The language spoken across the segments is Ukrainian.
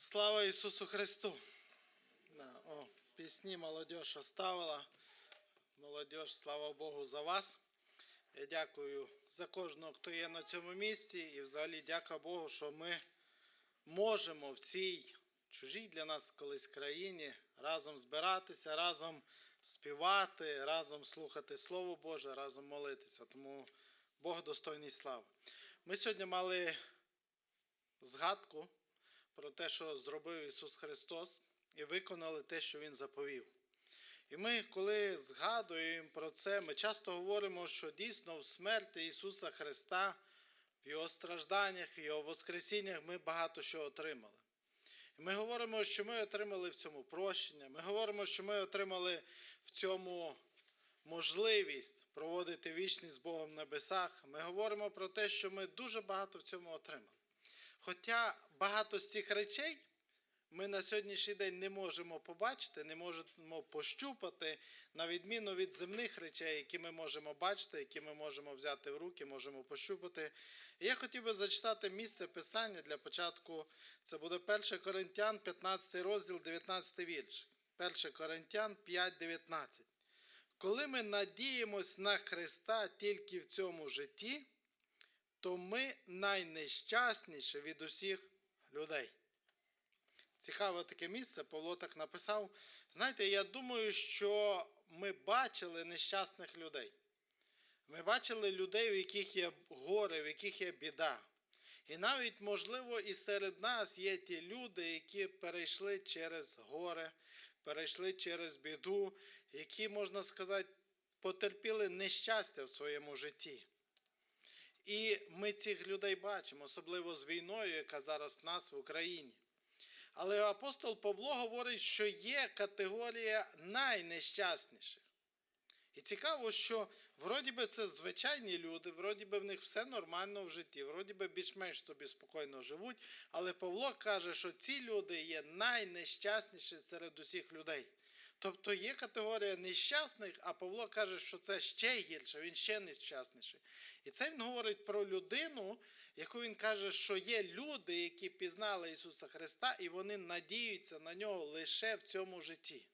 Слава Ісусу Христу! Да, о, пісні молодь оставила. Молодь, слава Богу за вас. Я дякую за кожного, хто є на цьому місці. І взагалі дякую Богу, що ми можемо в цій чужій для нас колись країні разом збиратися, разом співати, разом слухати Слово Боже, разом молитися. Тому Бог достойний слави. Ми сьогодні мали згадку про те, що зробив Ісус Христос, і виконали те, що Він заповів. І ми, коли згадуємо про це, ми часто говоримо, що дійсно в смерті Ісуса Христа, в Його стражданнях, в Його Воскресіннях ми багато що отримали. І ми говоримо, що ми отримали в цьому прощення, ми говоримо, що ми отримали в цьому можливість проводити вічність з Богом в небесах. Ми говоримо про те, що ми дуже багато в цьому отримали. Хоча багато з цих речей ми на сьогоднішній день не можемо побачити, не можемо пощупати, на відміну від земних речей, які ми можемо бачити, які ми можемо взяти в руки, можемо пощупати. І я хотів би зачитати місце писання для початку. Це буде 1 Коринтян, 15 розділ, 19 вірш. 1 Коринтян 5, 19. Коли ми надіємось на Христа тільки в цьому житті, то ми найнещасніші від усіх людей. Цікаве таке місце, Павло так написав. Знаєте, я думаю, що ми бачили нещасних людей. Ми бачили людей, у яких є горе, в яких є біда. І навіть, можливо, і серед нас є ті люди, які перейшли через горе, перейшли через біду, які, можна сказати, потерпіли нещастя в своєму житті. І ми цих людей бачимо, особливо з війною, яка зараз в нас в Україні. Але апостол Павло говорить, що є категорія найнещасніших. І цікаво, що вроді би це звичайні люди, вроді би в них все нормально в житті, вроді би більш-менш собі спокійно живуть. Але Павло каже, що ці люди є найнещасніші серед усіх людей. Тобто є категорія нещасних, а Павло каже, що це ще гірше, він ще нещасніший. І це він говорить про людину, яку він каже, що є люди, які пізнали Ісуса Христа, і вони надіються на нього лише в цьому житті.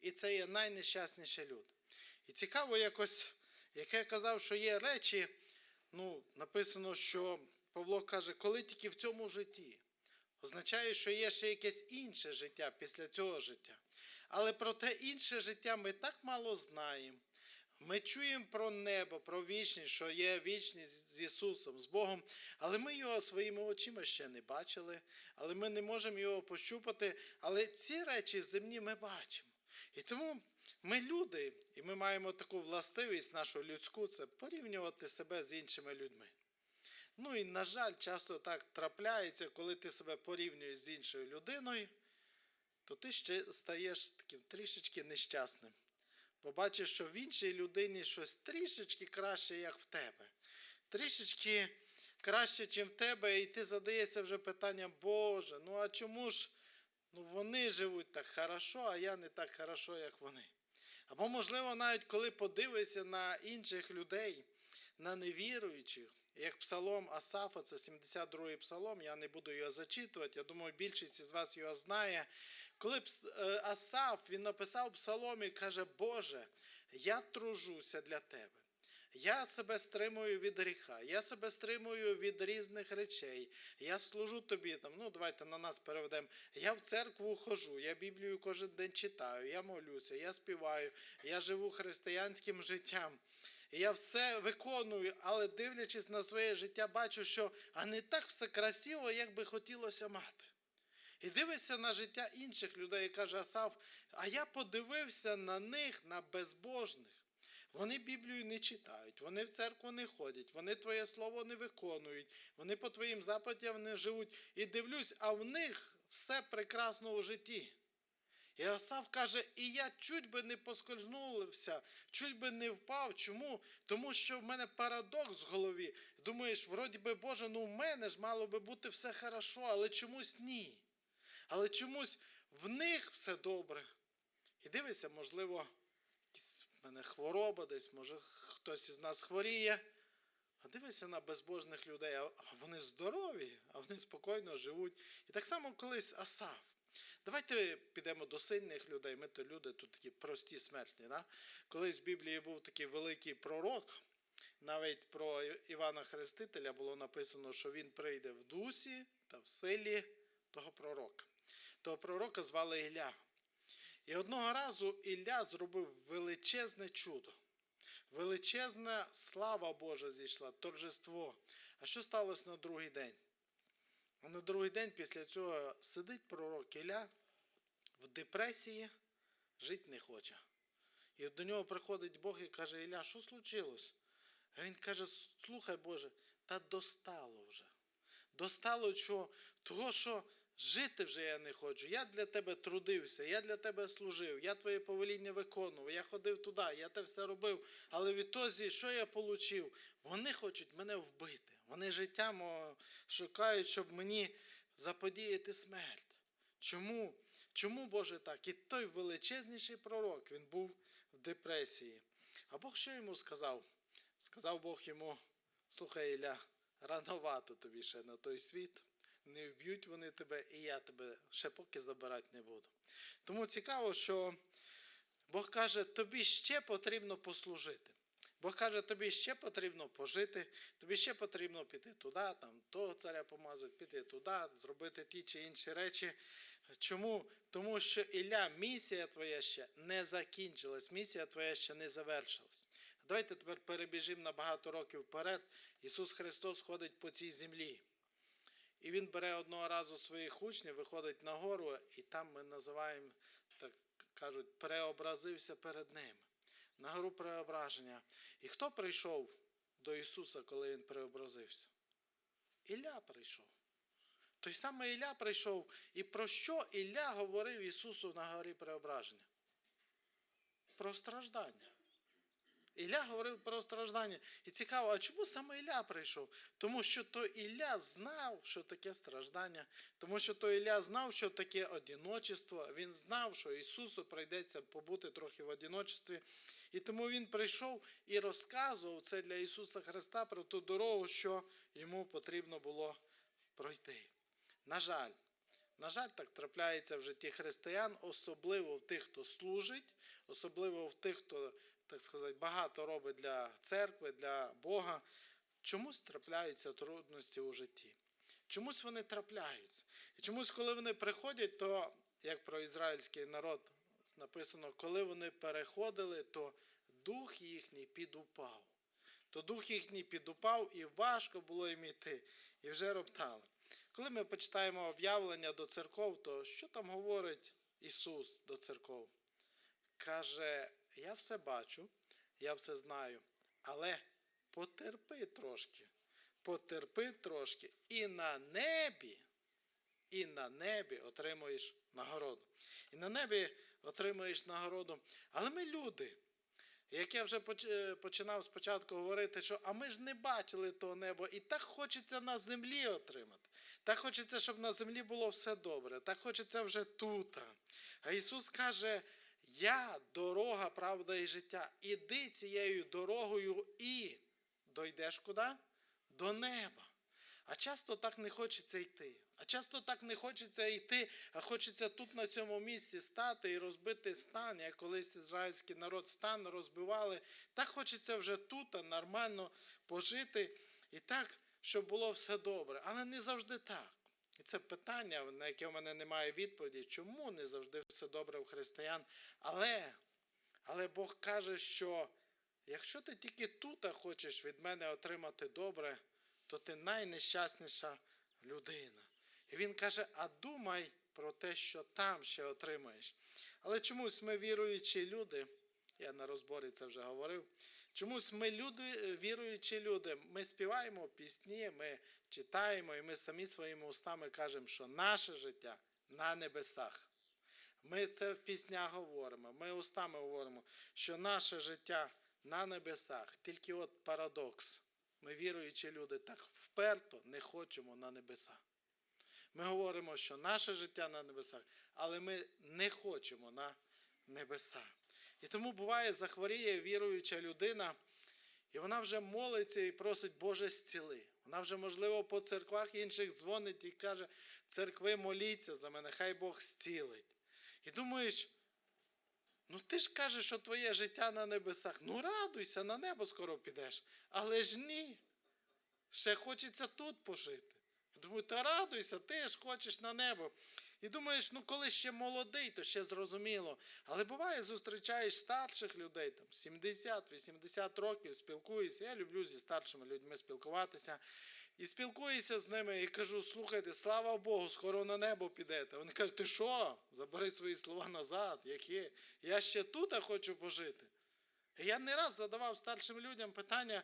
І це є найнещасніші люди. І цікаво, якось, як я казав, що є речі, ну, написано, що Павло каже, коли тільки в цьому житті. Означає, що є ще якесь інше життя після цього життя. Але про те інше життя ми так мало знаємо. Ми чуємо про небо, про вічність, що є вічність з Ісусом, з Богом, але ми його своїми очима ще не бачили, але ми не можемо його пощупати. Але ці речі земні ми бачимо. І тому ми люди, і ми маємо таку властивість нашу людську це порівнювати себе з іншими людьми. Ну і, на жаль, часто так трапляється, коли ти себе порівнюєш з іншою людиною, то ти ще стаєш таким трішечки нещасним. Бо бачиш, що в іншій людині щось трішечки краще, як в тебе. Трішечки краще, ніж в тебе, і ти задаєшся вже питанням, Боже, ну а чому ж ну, вони живуть так хорошо, а я не так хорошо, як вони. Або, можливо, навіть коли подивишся на інших людей, на невіруючих, як псалом Асафа, це 72-й псалом, я не буду його зачитувати, я думаю, більшість із вас його знає. Коли е, Асаф він написав псалом і каже, Боже, я тружуся для тебе. Я себе стримую від гріха, я себе стримую від різних речей. Я служу тобі там. Ну, давайте на нас переведемо. Я в церкву хожу, я Біблію кожен день читаю, я молюся, я співаю, я живу християнським життям. Я все виконую, але дивлячись на своє життя, бачу, що а не так все красиво, як би хотілося мати. І дивишся на життя інших людей і каже Асав, а я подивився на них, на безбожних. Вони Біблію не читають, вони в церкву не ходять, вони Твоє Слово не виконують, вони по Твоїм заповідям не живуть. І дивлюсь, а в них все прекрасно у житті. І Асав каже, і я чуть би не поскользнувся, чуть би не впав. Чому? Тому що в мене парадокс в голові. Думаєш, вроді би, Боже, ну в мене ж мало би бути все хорошо, але чомусь ні. Але чомусь в них все добре. І дивися, можливо, якась в мене хвороба десь, може хтось із нас хворіє. А дивися на безбожних людей, а вони здорові, а вони спокійно живуть. І так само колись Асав. Давайте підемо до сильних людей. Ми то люди тут такі прості смертні. Да? Колись в Біблії був такий великий пророк. Навіть про Івана Хрестителя було написано, що він прийде в дусі та в силі того пророка. Того пророка звали Ілля. І одного разу Ілля зробив величезне чудо. Величезна слава Божа зійшла, торжество. А що сталося на другий день? На другий день після цього сидить пророк Ілля в депресії, жити не хоче. І до нього приходить Бог і каже: Ілля, що случилось? А він каже: слухай Боже, та достало вже. Достало чого? Того, що жити вже я не хочу. Я для тебе трудився, я для тебе служив, я твоє повеління виконував, я ходив туди, я те все робив. Але відтоді, що я отримав? Вони хочуть мене вбити. Вони життя мого шукають, щоб мені заподіяти смерть. Чому? Чому Боже так? І той величезніший пророк, він був в депресії. А Бог що йому сказав? Сказав Бог йому: слухай, Ілля, рановато тобі ще на той світ. Не вб'ють вони тебе, і я тебе ще поки забирати не буду. Тому цікаво, що Бог каже, тобі ще потрібно послужити. Бог каже, тобі ще потрібно пожити, тобі ще потрібно піти туди, там того царя помазати, піти туди, зробити ті чи інші речі. Чому? Тому що Ілля, місія твоя ще не закінчилась, місія твоя ще не завершилась. Давайте тепер перебіжимо на багато років вперед. Ісус Христос ходить по цій землі. І Він бере одного разу своїх учнів, виходить на гору, і там ми називаємо, так кажуть, преобразився перед ним. На гору преображення. І хто прийшов до Ісуса, коли Він преобразився? Ілля прийшов. Той самий Ілля прийшов. І про що Ілля говорив Ісусу на горі преображення? Про страждання. Ілля говорив про страждання. І цікаво, а чому саме Ілля прийшов? Тому що то Ілля знав, що таке страждання, тому що то Ілля знав, що таке одиночество. Він знав, що Ісусу прийдеться побути трохи в одиночестві. І тому він прийшов і розказував це для Ісуса Христа про ту дорогу, що йому потрібно було пройти. На жаль, на жаль, так трапляється в житті християн, особливо в тих, хто служить, особливо в тих, хто, так сказати, багато робить для церкви, для Бога. Чомусь трапляються трудності у житті. Чомусь вони трапляються. І чомусь, коли вони приходять, то, як про ізраїльський народ написано, коли вони переходили, то дух їхній підупав. То дух їхній підупав, і важко було їм іти, і вже роптали. Коли ми почитаємо об'явлення до церков, то що там говорить Ісус до церков? Каже, я все бачу, я все знаю, але потерпи трошки, потерпи трошки, і на небі, і на небі отримуєш нагороду. І на небі отримуєш нагороду. Але ми люди. Як я вже е, починав спочатку говорити, що а ми ж не бачили того неба, і так хочеться на землі отримати. Так хочеться, щоб на землі було все добре. Так хочеться вже тут. А Ісус каже: Я дорога, правда і життя. Іди цією дорогою і дойдеш куди? До неба. А часто так не хочеться йти. А часто так не хочеться йти, а хочеться тут на цьому місці стати і розбити стан, як колись ізраїльський народ стан розбивали. Так хочеться вже тут нормально пожити і так, щоб було все добре. Але не завжди так. І це питання, на яке в мене немає відповіді, чому не завжди все добре у християн. Але, але Бог каже, що якщо ти тільки тут хочеш від мене отримати добре, то ти найнещасніша людина. І він каже: а думай про те, що там ще отримаєш. Але чомусь ми віруючі люди, я на розборі це вже говорив. Чомусь ми люди, віруючі люди, ми співаємо пісні, ми читаємо, і ми самі своїми устами кажемо, що наше життя на небесах. Ми це в піснях говоримо, ми устами говоримо, що наше життя на небесах. Тільки от парадокс. Ми віруючі люди так вперто не хочемо на небеса. Ми говоримо, що наше життя на небесах, але ми не хочемо на небеса. І тому буває, захворіє віруюча людина, І вона вже молиться і просить, Боже, зціли. Вона вже, можливо, по церквах інших дзвонить і каже, церкви моліться за мене, хай Бог зцілить. І думаєш, ну ти ж кажеш, що твоє життя на небесах. Ну радуйся, на небо скоро підеш. Але ж ні. Ще хочеться тут пожити. Думаю, та радуйся, ти ж хочеш на небо. І думаєш, ну коли ще молодий, то ще зрозуміло. Але буває, зустрічаєш старших людей, там 70-80 років, спілкуюся. Я люблю зі старшими людьми спілкуватися. І спілкуюся з ними і кажу: слухайте, слава Богу, скоро на небо підете. Вони кажуть, ти що? Забери свої слова назад. Які? Я ще тут хочу пожити. Я не раз задавав старшим людям питання.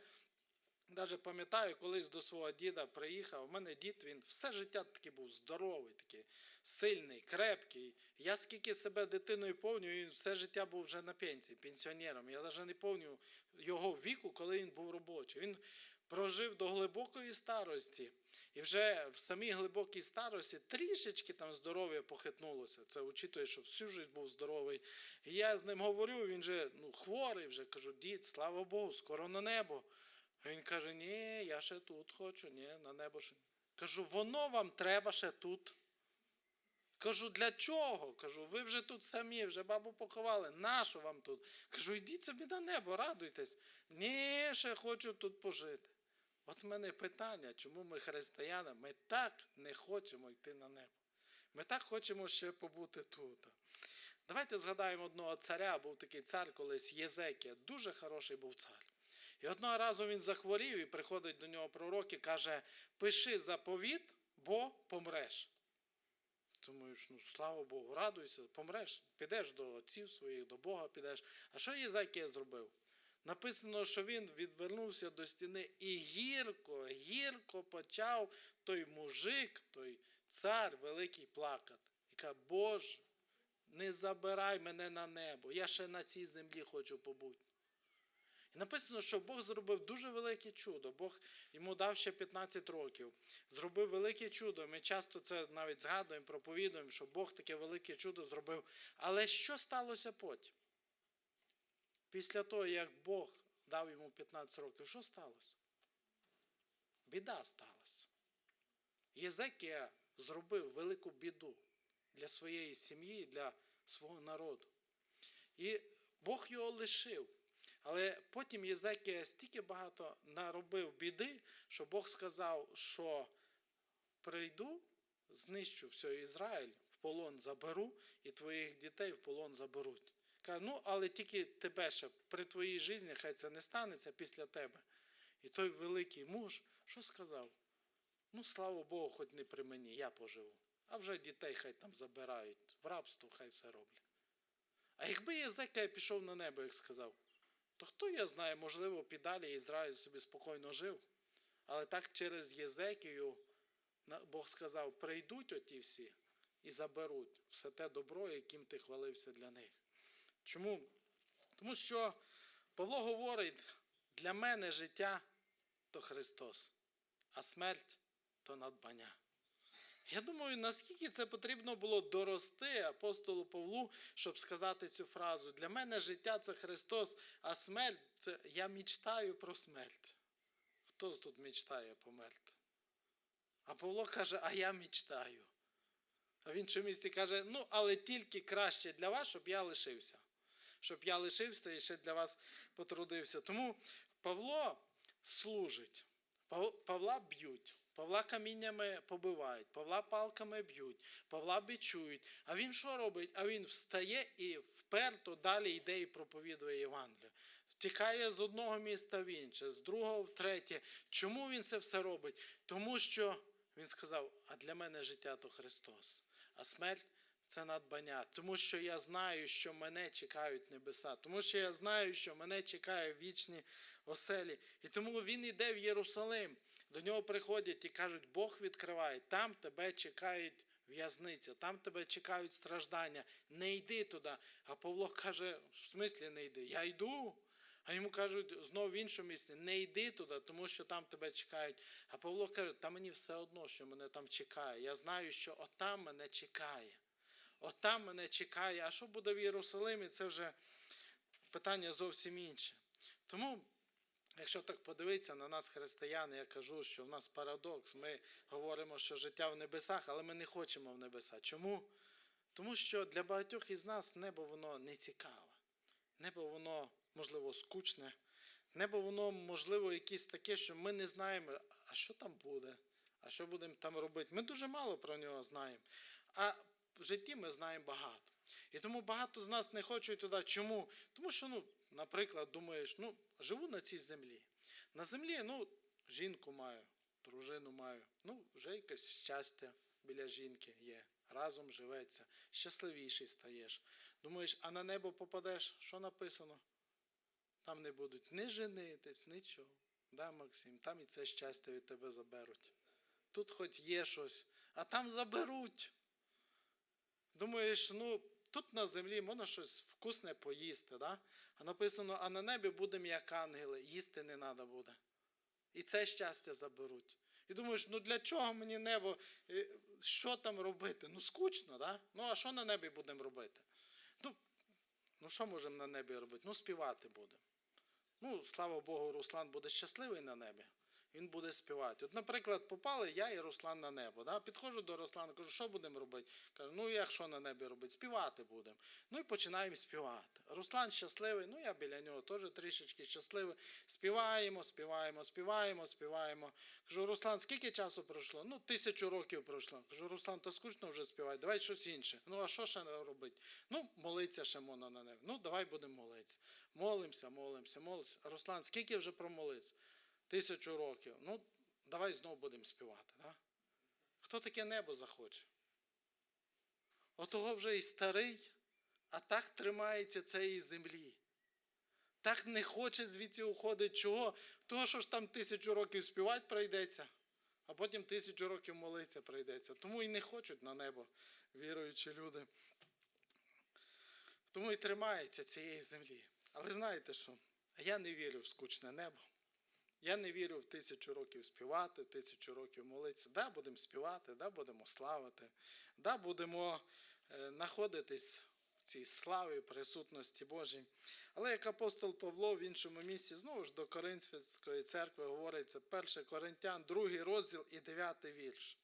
Навіть пам'ятаю, колись до свого діда приїхав. У мене дід він все життя такий був здоровий, такий сильний, крепкий. Я скільки себе дитиною повню, він все життя був вже на пенсії, пенсіонером. Я навіть не пам'ятаю його віку, коли він був робочий. Він прожив до глибокої старості. І вже в самій глибокій старості трішечки там здоров'я похитнулося. Це учитує, що всю життя був здоровий. І я з ним говорю, він же ну, хворий, вже кажу, дід, слава Богу, скоро на небо. Він каже: ні, я ще тут хочу, ні, на небо ще. Кажу, воно вам треба ще тут. Кажу, для чого? Кажу, ви вже тут самі, вже бабу поховали. Нащо вам тут? Кажу, йдіть собі на небо, радуйтесь. Ні, ще хочу тут пожити. От в мене питання, чому ми, християни, ми так не хочемо йти на небо. Ми так хочемо ще побути тут. Давайте згадаємо одного царя, був такий цар колись Єзекія, дуже хороший був цар. І одного разу він захворів і приходить до нього пророк і каже: пиши заповіт, бо помреш. Думаєш, ну слава Богу, радуйся, помреш, підеш до отців своїх, до Бога підеш. А що Єзекія зробив? Написано, що він відвернувся до стіни і гірко, гірко почав той мужик, той цар великий плакати. І каже, Боже, не забирай мене на небо, я ще на цій землі хочу побути. І написано, що Бог зробив дуже велике чудо. Бог йому дав ще 15 років. Зробив велике чудо. Ми часто це навіть згадуємо, проповідуємо, що Бог таке велике чудо зробив. Але що сталося потім? Після того, як Бог дав йому 15 років, що сталося? Біда сталася. Єзекія зробив велику біду для своєї сім'ї, для свого народу. І Бог його лишив. Але потім Єзекія стільки багато наробив біди, що Бог сказав, що прийду, знищу все Ізраїль, в полон заберу, і твоїх дітей в полон заберуть. Каже, ну, але тільки тебе ще при твоїй житті, хай це не станеться після тебе. І той великий муж, що сказав? Ну, слава Богу, хоч не при мені, я поживу. А вже дітей хай там забирають, в рабство хай все роблять. А якби Єзекія пішов на небо, як сказав, то хто я знає, можливо, підалі Ізраїль собі спокійно жив. Але так через Єзекію Бог сказав: прийдуть оті всі і заберуть все те добро, яким ти хвалився для них. Чому? Тому що Павло говорить, для мене життя то Христос, а смерть то надбання. Я думаю, наскільки це потрібно було дорости апостолу Павлу, щоб сказати цю фразу. Для мене життя це Христос, а смерть це я мечтаю про смерть. Хто тут мечтає померти? А Павло каже, а я мечтаю. А в іншому місці каже, ну, але тільки краще для вас, щоб я лишився. Щоб я лишився і ще для вас потрудився. Тому Павло служить, Павла б'ють. Павла каміннями побивають, Павла палками б'ють, Павла бичують. А він що робить? А він встає і вперто далі йде і проповідує Євангелію. Втікає з одного міста в інше, з другого в третє. Чому він це все робить? Тому що він сказав: а для мене життя то Христос, а смерть це надбання. Тому що я знаю, що мене чекають небеса, тому що я знаю, що мене чекають вічні оселі. І тому він йде в Єрусалим. До нього приходять і кажуть, Бог відкриває, там тебе чекають в'язниця, там тебе чекають страждання. Не йди туди. А Павло каже, в смислі не йди? Я йду. А йому кажуть знову в іншому місці, не йди туди, тому що там тебе чекають. А Павло каже, та мені все одно, що мене там чекає. Я знаю, що отам мене чекає. Отам мене чекає. А що буде в Єрусалимі, це вже питання зовсім інше. Тому Якщо так подивитися на нас, християн, я кажу, що в нас парадокс. Ми говоримо, що життя в небесах, але ми не хочемо в небеса. Чому? Тому що для багатьох із нас небо воно не цікаве. Небо воно, можливо, скучне. Небо воно, можливо, якесь таке, що ми не знаємо, а що там буде, а що будемо там робити. Ми дуже мало про нього знаємо. А в житті ми знаємо багато. І тому багато з нас не хочуть туди. Чому? Тому що, ну, наприклад, думаєш, ну, живу на цій землі. На землі, ну, жінку маю, дружину маю. Ну, вже якесь щастя біля жінки є. Разом живеться, щасливіший стаєш. Думаєш, а на небо попадеш, що написано? Там не будуть ні женитись, нічого. Да, Максим, там і це щастя від тебе заберуть. Тут хоч є щось, а там заберуть. Думаєш, ну тут на землі можна щось вкусне поїсти, да? а написано, а на небі будемо як ангели, їсти не треба буде. І це щастя заберуть. І думаєш, ну для чого мені небо? Е, Що там робити? Ну скучно, да? Ну а що на небі будемо робити? Ну, ну що можемо на небі робити? Ну, співати будемо. Ну, слава Богу, Руслан буде щасливий на небі. Він буде співати. От, наприклад, попали я і Руслан на небо. Да? Підходжу до Руслана, кажу, що будемо робити? Кажу, ну як що на небі робити? Співати будемо. Ну і починаємо співати. Руслан щасливий, ну я біля нього теж трішечки щасливий. Співаємо, співаємо, співаємо, співаємо. Кажу, Руслан, скільки часу пройшло? Ну, тисячу років пройшло. Кажу, Руслан, та скучно вже співати, давай щось інше. Ну, а що ще робити? Ну, молиться ще можна на небі. Ну, давай будемо молитися. Молимося, молимося, молимося. Руслан, скільки вже промолився? Тисячу років. Ну, давай знову будемо співати. Да? Хто таке небо захоче? Отого вже і старий, а так тримається цієї землі. Так не хоче звідси уходити. Чого? Того, що ж там тисячу років співати прийдеться, а потім тисячу років молитися прийдеться. Тому і не хочуть на небо віруючі люди. Тому і тримається цієї землі. Але знаєте що? Я не вірю в скучне небо. Я не вірю в тисячу років співати, в тисячу років молитися. Да, будемо співати, да, будемо славити, да, будемо е, знаходитись в цій славі, присутності Божій. Але як апостол Павло в іншому місці, знову ж до Коринфянської церкви говориться 1 Коринтян, 2 розділ і 9 вірш.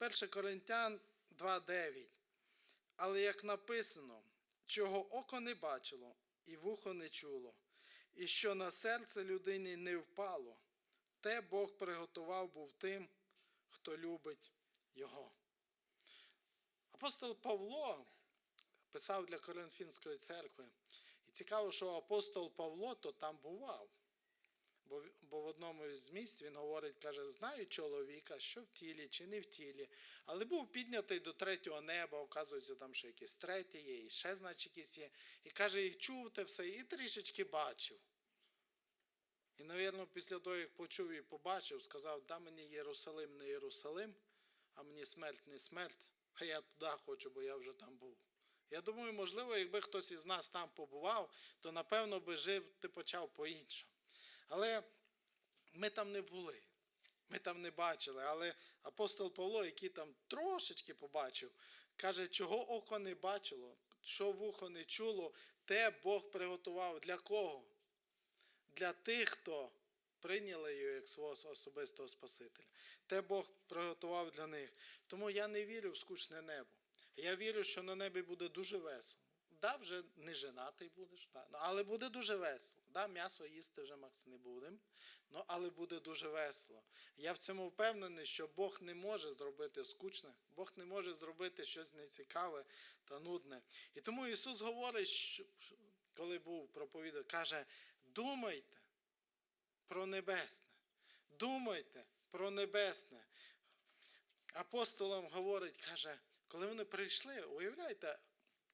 1 Коринтян 2,9. Але як написано, чого око не бачило і вухо не чуло, і що на серце людині не впало, те Бог приготував був тим, хто любить Його. Апостол Павло писав для Коринфінської церкви. І цікаво, що апостол Павло то там бував. Бо, бо в одному із місць він говорить, каже, знаю чоловіка, що в тілі чи не в тілі, але був піднятий до третього неба, оказується, там ще якесь третє є, і ще, значить, якісь є. І каже, і чув те все, і трішечки бачив. І, навірно, після того, як почув і побачив, сказав, да мені Єрусалим не Єрусалим, а мені смерть не смерть, а я туди хочу, бо я вже там був. Я думаю, можливо, якби хтось із нас там побував, то напевно би жити почав по-іншому. Але ми там не були, ми там не бачили. Але апостол Павло, який там трошечки побачив, каже, чого око не бачило, що вухо не чуло, те Бог приготував для кого? Для тих, хто прийняли його як свого особистого Спасителя. Те Бог приготував для них. Тому я не вірю в скучне небо. Я вірю, що на небі буде дуже весело. Да, вже не женатий будеш, але буде дуже весело. Да, м'ясо їсти вже Макс не будемо, ну, але буде дуже весело. Я в цьому впевнений, що Бог не може зробити скучне, Бог не може зробити щось нецікаве та нудне. І тому Ісус говорить, що, коли був проповідав, каже: думайте про небесне, думайте про небесне. Апостолам говорить, каже, коли вони прийшли, уявляєте,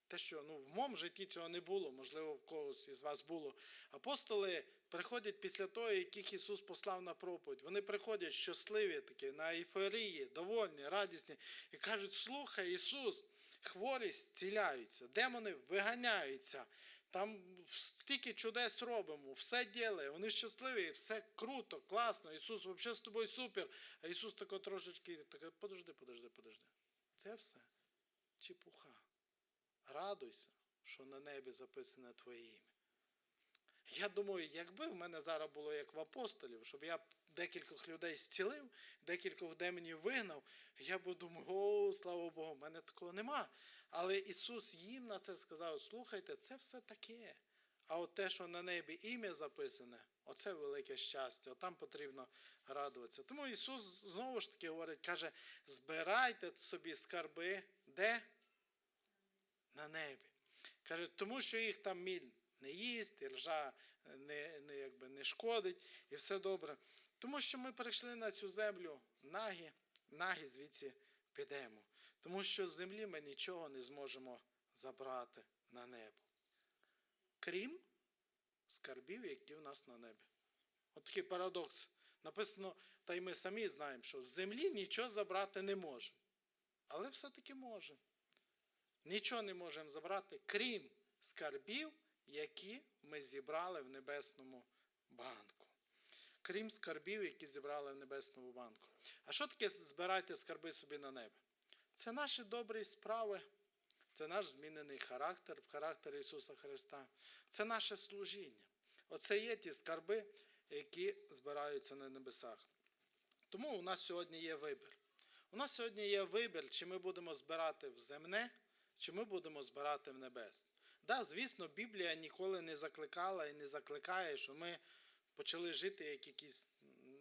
те, що ну, в моєму житті цього не було, можливо, в когось із вас було. Апостоли приходять після того, яких Ісус послав на проповідь. Вони приходять щасливі такі, на ейфорії, довольні, радісні, і кажуть: слухай, Ісус, хворі зціляються, демони виганяються. Там стільки чудес робимо, все ділає, вони щасливі, все круто, класно. Ісус взагалі з тобою супер. А Ісус тако трошечки, таке, подожди, подожди, подожди. Це все чепуха. Радуйся, що на небі записане Твоє ім'я. Я думаю, якби в мене зараз було як в апостолів, щоб я декількох людей зцілив, декількох демонів вигнав, я б думав, о, слава Богу, в мене такого нема. Але Ісус їм на це сказав: слухайте, це все таке. А от те, що на небі ім'я записане, оце велике щастя, там потрібно радуватися. Тому Ісус знову ж таки говорить, каже: збирайте собі скарби, де? На небі. Каже, тому що їх там міль не їсть, і ржа не, не, якби, не шкодить, і все добре. Тому що ми прийшли на цю землю нагі, нагі звідси підемо. Тому що з землі ми нічого не зможемо забрати на небо. Крім скарбів, які в нас на небі. От такий парадокс. Написано, та й ми самі знаємо, що з землі нічого забрати не можемо. Але все-таки можемо. Нічого не можемо забрати, крім скарбів, які ми зібрали в небесному банку. Крім скарбів, які зібрали в небесному банку. А що таке збирайте скарби собі на небі? Це наші добрі справи, це наш змінений характер в характері Ісуса Христа. Це наше служіння. Оце є ті скарби, які збираються на небесах. Тому у нас сьогодні є вибір. У нас сьогодні є вибір, чи ми будемо збирати в земне, чи ми будемо збирати в небесне. Да, звісно, Біблія ніколи не закликала і не закликає, що ми почали жити як якісь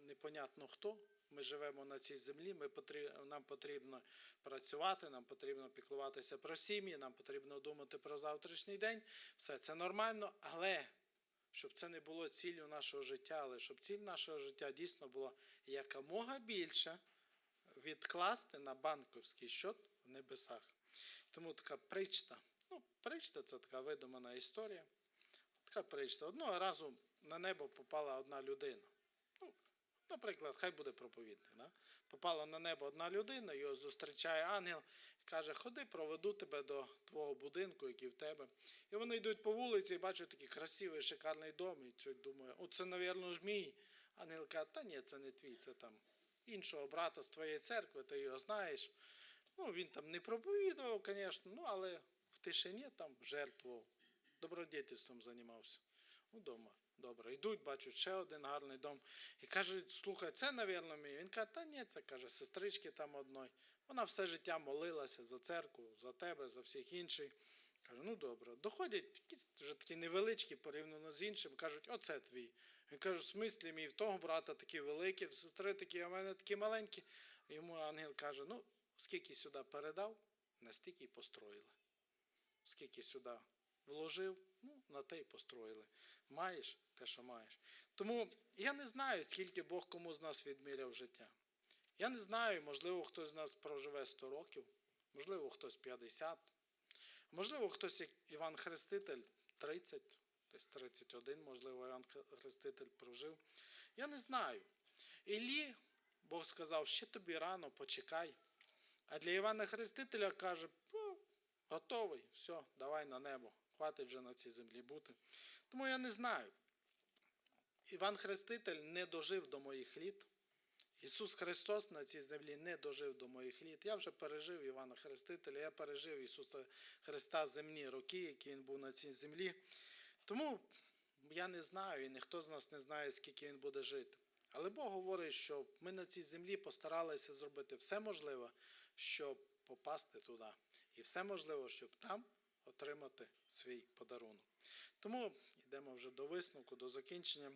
непонятно хто. Ми живемо на цій землі, ми потрібно, нам потрібно працювати, нам потрібно піклуватися про сім'ї, нам потрібно думати про завтрашній день. Все це нормально, але щоб це не було ціллю нашого життя, але щоб ціль нашого життя дійсно була якомога більше відкласти на банківський счет в небесах. Тому така причта. Ну, причта це така видумана історія. Така причта. Одного разу на небо попала одна людина. Ну, наприклад, хай буде проповідник. Да? Попала на небо одна людина, його зустрічає ангел і каже: Ходи, проведу тебе до твого будинку, який в тебе. І вони йдуть по вулиці і бачать такий красивий, шикарний дом. І чуть думає, о, це, мабуть, мій. Ангел каже, та ні, це не твій, це там іншого брата з твоєї церкви, ти його знаєш. Ну, він там не проповідував, звісно, ну, але в тишині там жертвував, добродетельством займався. Ну, дома. Добре, йдуть, бачать ще один гарний дом. І кажуть, слухай, це, мабуть, мій. Він каже, та ні, це каже, сестрички там одної. Вона все життя молилася за церкву, за тебе, за всіх інших. Каже, ну добре. Доходять якісь вже такі невеличкі порівняно з іншим, кажуть, оце твій. Він каже, в смислі мій в того брата такі великі, в сестри такі, а в мене такі маленькі. Йому ангел каже, ну, скільки сюди передав, настільки й построїли. Скільки сюди вложив, ну, на те й построїли. Маєш те, що маєш. Тому я не знаю, скільки Бог кому з нас відміряв життя. Я не знаю, можливо, хтось з нас проживе 100 років, можливо, хтось 50, можливо, хтось, як Іван Хреститель, 30, десь 31, можливо, Іван Хреститель прожив. Я не знаю. Іллі, Бог сказав, ще тобі рано, почекай. А для Івана Хрестителя каже, «Ну, готовий, все, давай на небо. Хватить вже на цій землі бути. Тому я не знаю. Іван Хреститель не дожив до моїх літ. Ісус Христос на цій землі не дожив до моїх літ. Я вже пережив Івана Хрестителя, я пережив Ісуса Христа земні роки, які Він був на цій землі. Тому я не знаю, і ніхто з нас не знає, скільки він буде жити. Але Бог говорить, що ми на цій землі постаралися зробити все можливе, щоб попасти туди. І все можливе, щоб там отримати свій подарунок. Тому йдемо вже до висновку, до закінчення.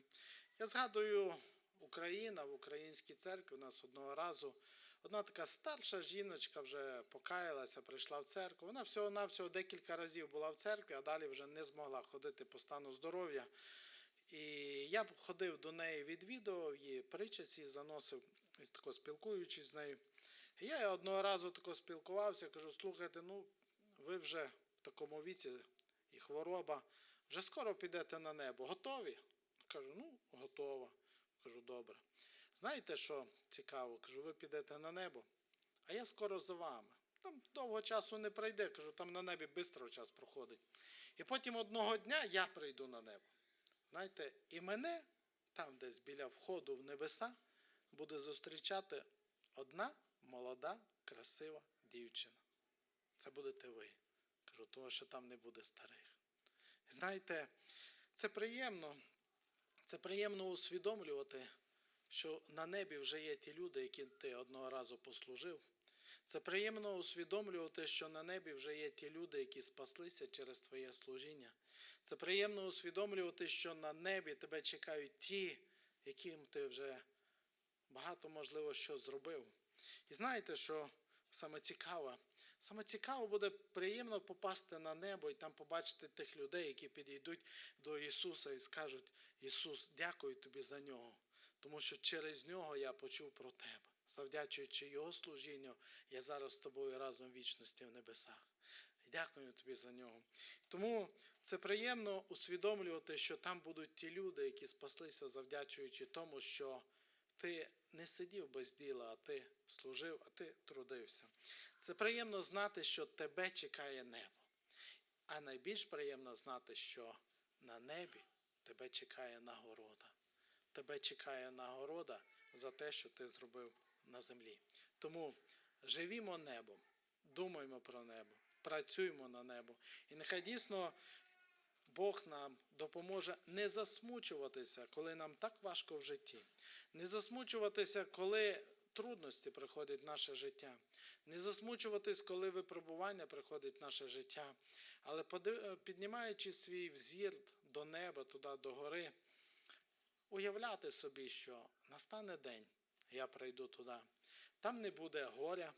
Я згадую Україна в українській церкві. У нас одного разу одна така старша жіночка вже покаялася, прийшла в церкву. Вона всього-навсього декілька разів була в церкві, а далі вже не змогла ходити по стану здоров'я. І я ходив до неї, відвідував її, причасті заносив, і тако спілкуючись з нею. Я одного разу тако спілкувався, кажу, слухайте, ну ви вже в такому віці і хвороба, вже скоро підете на небо. Готові? Кажу, ну, готова. Кажу, добре. Знаєте, що цікаво? Кажу, ви підете на небо, а я скоро за вами. Там довго часу не пройде, кажу, там на небі швидко час проходить. І потім одного дня я прийду на небо. Знаєте, і мене там, десь біля входу в небеса, буде зустрічати одна молода, красива дівчина. Це будете ви. Кажу, того, що там не буде старих. Знаєте, це приємно. Це приємно усвідомлювати, що на небі вже є ті люди, які ти одного разу послужив. Це приємно усвідомлювати, що на небі вже є ті люди, які спаслися через твоє служіння. Це приємно усвідомлювати, що на небі тебе чекають ті, яким ти вже багато можливо що зробив. І знаєте, що саме цікаво? Саме цікаво буде приємно попасти на небо і там побачити тих людей, які підійдуть до Ісуса і скажуть: Ісус, дякую тобі за нього, тому що через нього я почув про тебе. Завдячуючи Його служінню, я зараз з тобою разом в вічності в небесах. Дякую тобі за нього. Тому це приємно усвідомлювати, що там будуть ті люди, які спаслися, завдячуючи тому, що ти не сидів без діла, а ти служив, а ти трудився. Це приємно знати, що тебе чекає небо. А найбільш приємно знати, що на небі тебе чекає нагорода. Тебе чекає нагорода за те, що ти зробив на землі. Тому живімо небом, думаймо про небо, працюємо на небо. І нехай дійсно Бог нам допоможе не засмучуватися, коли нам так важко в житті, не засмучуватися, коли трудності приходять в наше життя, не засмучуватись, коли випробування приходить в наше життя, але піднімаючи свій взір до неба, туди, до гори, уявляти собі, що настане день, я прийду туди. Там не буде горя,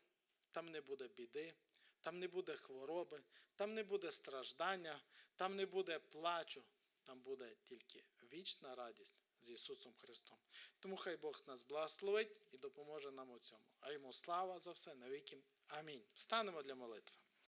там не буде біди, там не буде хвороби, там не буде страждання, там не буде плачу, там буде тільки вічна радість з Ісусом Христом. Тому хай Бог нас благословить і допоможе нам у цьому. А йому слава за все навіки. Амінь. Встанемо для молитви.